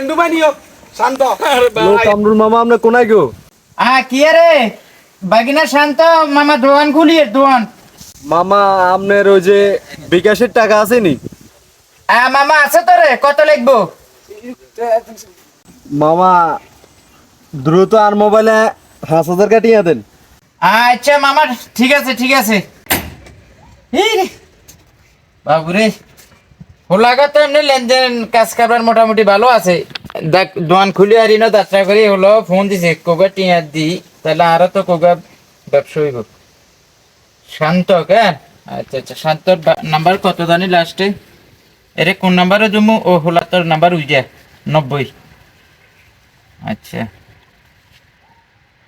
সেন্ডু বানিও শান্ত। লো কামরুল মামা আপনি কোনায় গো? হ্যাঁ কি রে বাগিনা শান্ত মামা দোয়ান খুলিয়ে দোয়ান। মামা আপনার ওই যে বিকাশের টাকা আছে নি? হ্যাঁ মামা আছে তো রে কত লিখব? মামা দ্রুত আর মোবাইলে পাঁচ হাজার কাটিয়ে দেন। আচ্ছা মামা ঠিক আছে ঠিক আছে। বাবুরে। হোলাগা এমনি লেনদেন কাজ কারবার মোটামুটি ভালো আছে। দেখ দোয়ান খুলি আর ইনো যাত্রা করি, হলো ফোন দিছে, কোগা টিয়া দি, তাহলে আরও তো কোগা ব্যবসা হইব শান্ত কেন আচ্ছা আচ্ছা শান্তর নাম্বার কত জানি লাস্টে এরে কোন নাম্বারে জমু? ও হোলা তোর নাম্বার উইজা নব্বই। আচ্ছা।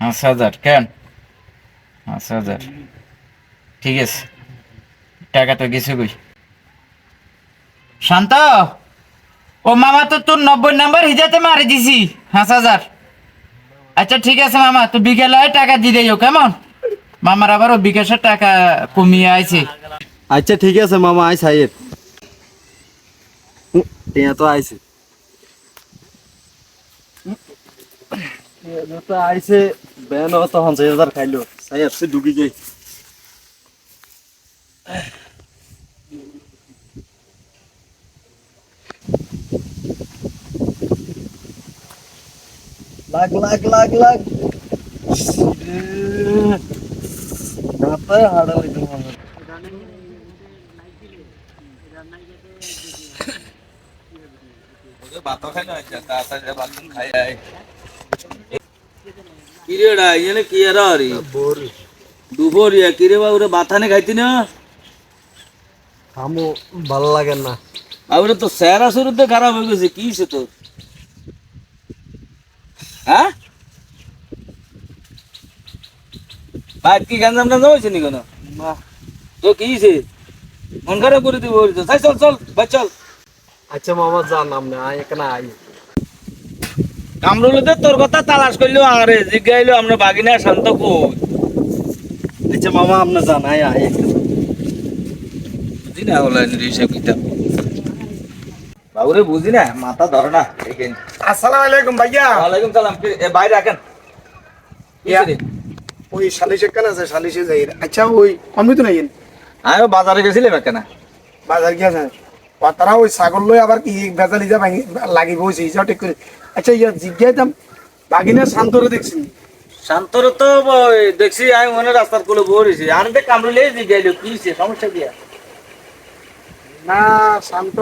পাঁচ হাজার, কেন? পাঁচ হাজার। ঠিক আছে। টাকা তো গেছে কই? শান্ত। ও মামা, তো তোর নব্বই নাম্বার হিজাতে মারি দিছি, পাঁচ হাজার। আচ্ছা ঠিক আছে মামা তুই বিকেলে টাকা দিয়ে দিও কেমন? মামার আবার ও বিকাশের টাকা কমিয়ে আইছে। আচ্ছা ঠিক আছে মামা, আইস আইয়ের টিয়া তো আইছে। তো আইছে, বেন তো হাজার খাইলো। সাই আসছে ঢুকি যাই লাগ লাগ লাগ লাগ মাথায় হাড়া হইতো আমার কিরেডা ইয়েনে কি আরি দুপুর কিরে বাবুরে বাথানে খাইতি না? ভালো লাগে না। তো স্যারা খারাপ হয়ে গেছে কি সে তোর? হ্যাঁ? ভাই কি গাঞ্জাম টাঞ্জাম হয়েছে নি কোনো? তো কি মন খারাপ করে দিব তো চাই চল চল ভাই চল। আচ্ছা মামা জান আপনি আয় এখানে আই কামরুলতে তোর কথা তালাশ করল আরে জিজ্ঞাইলো আমরা বাগিনা শান্ত কই? আচ্ছা মামা আপনি জান আয় আয় বুঝি না হলো রিসা কিতাব বাবুরে বুঝি না মাথা ধরে না আসসালামু আলাইকুম ভাইয়া। ওয়ালাইকুম সালাম বাইরে রাখেন। ওই সালিশে কেন আছে? সালিশে যাই আচ্ছা ওই কমই তো নাই আমি বাজারে গেছিলাম কেন বাজার ও তারা ওই ছাগল লই আবার কি ভেজাল ইজা ভাঙি লাগি বইছে ইজাও ঠিক করে আচ্ছা ইয়া জিজ্ঞাইতাম বাগিনা শান্তরে দেখছি। শান্তর তো দেখছি আমি মনে রাস্তার কুলে বলেছি আর দেখ কামড়ুলে জিজ্ঞাইলো কি? সমস্যা কি? না শান্ত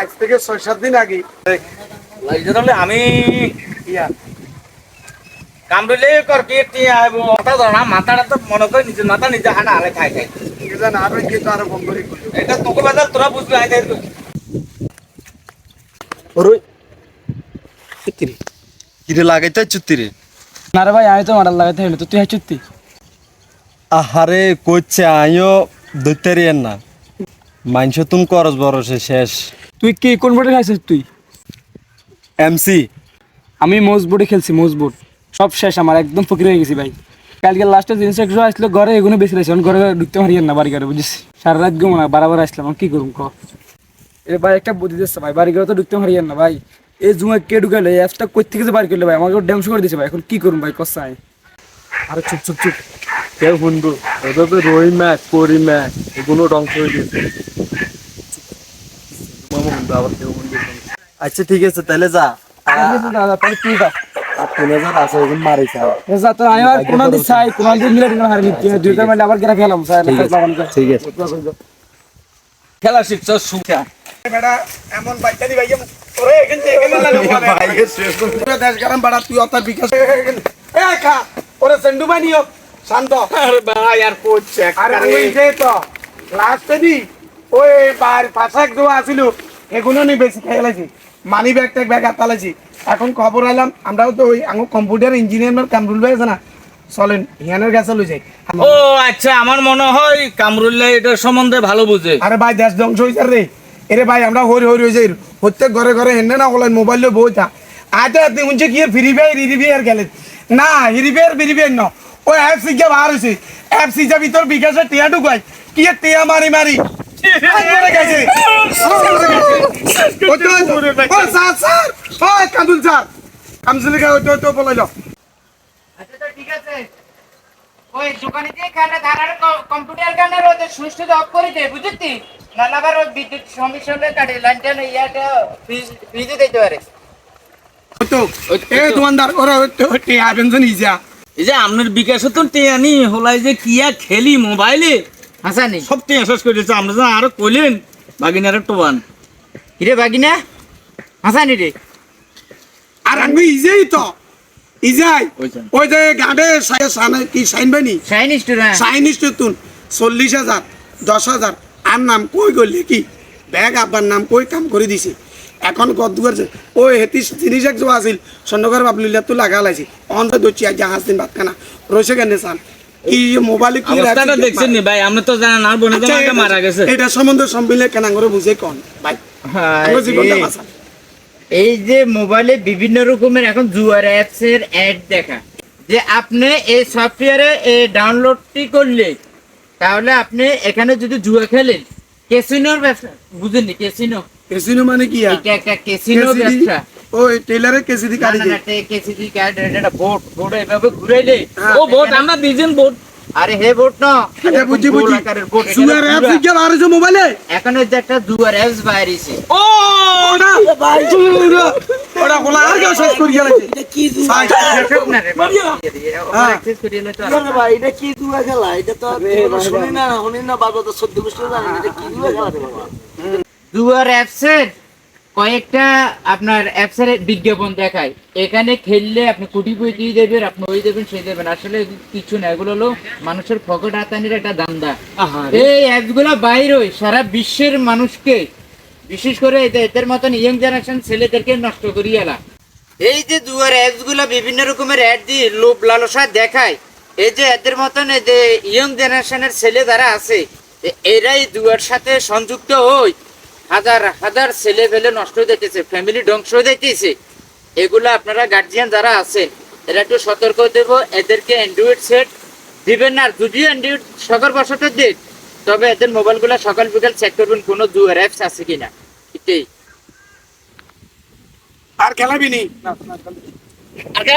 আজ থেকে ছয় সাত দিন আগে। লাগছে আমি ইয়া কামড়ুলে কর কি একটি আইবো মাথা ধরে না মাথাটা তো মনে করে নিজের মাথা নিজে আলে খাই খাই কি জান আরও কিন্তু আরও ফোন এটা তোকে বাজার তোরা বুঝবি আই যাই ওরই কিরে লাগাইতে চুত্তিরে? না রে ভাই আমি তো মারাল লাগাতে হইল তো তুই হ্যাঁ চুত্তি। আহারে কইছে আইও ধরতে রিয়েন না। মাইনস তুমি করস বরসে শেষ। তুই কি কোন বোর্ডে খাইছিস তুই? এমসি আমি মোজ বোর্ডে খেলছি মোজ বোর্ড। সব শেষ আমার একদম ফকির হয়ে গেছি ভাই। কালকে লাস্টে জিনিস একশো আসলো ঘরে এগুলো বেশি রয়েছে ঘরে ঢুকতে পারিয়েন না বাড়ি ঘরে বুঝিস সারা রাত ঘুমো না বারবার আসলাম কি করুম ক? এ ভাই একটা বুদ্ধি দিচ্ছে ভাই বাড়ি ঘরে তো ঢুকতে পারিয়েন না ভাই। এই জুমে কে ঢুকাইলো এই অ্যাপসটা কই থেকে যে বাড়ি করল ভাই? আমাকে ড্যামস করে দিয়েছে ভাই এখন কি করুম ভাই কসাই? আরে চুপ চুপ চুপ। কেউ শুনব এভাবে রই ম্যাক করি ম্যাক এগুলো ধ্বংস হয়ে গেছে। আবার কেউ শুনবে। আচ্ছা ঠিক আছে তাহলে যা। দাদা তাহলে তুই তো খেলা শিখছ সুখা এমন বাইটা দি ওরে এখান থেকে এখানে লালো ভাইয়ের শেষ করে দেশ গরম বাড়া তুই অত বিকাশ এ খা ওরে সেন্ডু বানিও। শান্ত। আরে ভাই আর চেক আরে ওই যে তো লাস্টে দি ওই বার পাশাক দো আসিল এগুলো নি বেশি খেয়ে লাগছি। মানি ব্যাগ ট্যাগ ব্যাগ আতালাছি এখন খবর আইলাম আমরাও তো ওই আঙ্গু কম্পিউটার ইঞ্জিনিয়ার কামরুল ভাই আছে না চলেন হিয়ানের কাছে লই যাই। ও আচ্ছা আমার মনে হয় কামরুল্লাহ এটার সম্বন্ধে ভালো বুঝে। আরে ভাই দেশ ধ্বংস হয়েছে রে। এরে ভাই আমরা হরি হরি হয়ে যাই প্রত্যেক ঘরে ঘরে হেনে না বলেন মোবাইল আতে আতে উনছে কি ফ্রি ফায়ার রিরি ফায়ার গেলে। না হিরি ফায়ার বিরি ফায়ার ন। ও অ্যাপ সিজা বার হয়েছে অ্যাপ সিজা ভিতর বিকাশে টিয়া ঢুকাই কি টিয়া মারি মারি। কান্দুল স্যার। আচ্ছা তো ঠিক আছে। ওই দোকানে কানে ধারার কম্পিউটার কানের ওদের সুইচ অফ করে দে বুঝলি? না না আবার ওই বিদ্যুৎ সমস্যা হলে কাটে লাইনটা ইয়াটা ফ্রিজ দিতে পারে। তো এ দোকানদার ওরা তো ইজা এই যে আপনার বিকাশে তো টেয়ানি হলাই যে কিয়া খেলি মোবাইলে হাসানি। সব টেয়া শেষ করে দিচ্ছে আমরা যা আরও কইলেন বাগিনারে টোবান কিরে বাগিনা? হাসানি রে। আর আমি ইজেই তো ইজাই। ওই যে। গাড়ে সাইন কি সাইন বানি? শাইন স্টুডেন্ট সাইন তুন চল্লিশ হাজার দশ হাজার। আর নাম কই গলি কি? ব্যাগ আব্বার নাম কই কাম করে দিছে? এখন গদ করছে ওই হেতি জিনিস এক জোয়া আছিল। চন্দ্রগর বাবলিলা তো লাগা লাইছি অন্ত দচ্ছি আজ জাহাজ দিন ভাত খানা। রয়েছে কেন সান কি মোবাইলে কি অবস্থাটা দেখছেন নি ভাই? আমরা তো জানেন আর বোনে আচ্ছা, মারা গেছে। এটা সম্বন্ধে সম্মিলে কেন করে বুঝে কন ভাই? আমার জীবনটা বাঁচা এই যে মোবাইলে বিভিন্ন রকমের এখন জুয়ার অ্যাপস এর অ্যাড দেখা। যে আপনি এই সফটওয়্যারে এই ডাউনলোডটি করলে তাহলে আপনি এখানে যদি জুয়া খেলেন ক্যাসিনোর ব্যবসা বুঝেননি? ক্যাসিনো ক্যাসিনো মানে কি এটা একটা ক্যাসিনো ব্যবসা। ও টেলারে কেসিডি কাটি না কেসিডি কার্ড এটা বোট বোট এভাবে ঘুরাইলে হ্যাঁ। ও বোট আমরা দিয়েছেন বোট আরে হে বোট না আচ্ছা বুঝি বুঝি এটা সুগার। অ্যাপ কি আর আছে মোবাইলে এখন যে একটা দুয়ার অ্যাপস বাইরেছে। ও না। ওটা ওটা বলা আর কেউ শেষ না বাবা। জুয়ার অ্যাপসের কয়েকটা আপনার অ্যাপসের বিজ্ঞাপন দেখায়। এখানে খেললে আপনি কোটিপতি দেবেন আপনি ওই দেবেন সেই দেবেন। আসলে কিছু না এগুলো হলো মানুষের ফকট হাতানির একটা দান্দা। এই অ্যাপসগুলো বাইরে সারা বিশ্বের মানুষকে বিশেষ করে এদের- মতন ইয়ং জেনারেশন ছেলেদেরকে নষ্ট করিয়ে এলা এই যে দুয়ার অ্যাপসগুলা বিভিন্ন রকমের অ্যাড দিয়ে লোভ লালসা দেখায়, এই যে এদের মতন এই যে ইয়ং জেনারেশনের ছেলে যারা আছে এরাই দুয়ার সাথে সংযুক্ত হই। হাজার হাজার ছেলে ফেলে নষ্ট হয়ে ফ্যামিলি ধ্বংস হয়ে এগুলো আপনারা গার্জিয়ান যারা আছেন, এরা একটু সতর্ক দেব এদেরকে অ্যান্ড্রয়েড সেট দিবেন না। যদিও অ্যান্ড্রয়েড সকাল বসাতে দিন তবে এদের মোবাইলগুলো সকাল বিকাল চেক করবেন কোনো জুয়ার অ্যাপস আছে কিনা। এটাই। আর খেলাবি নি? আগে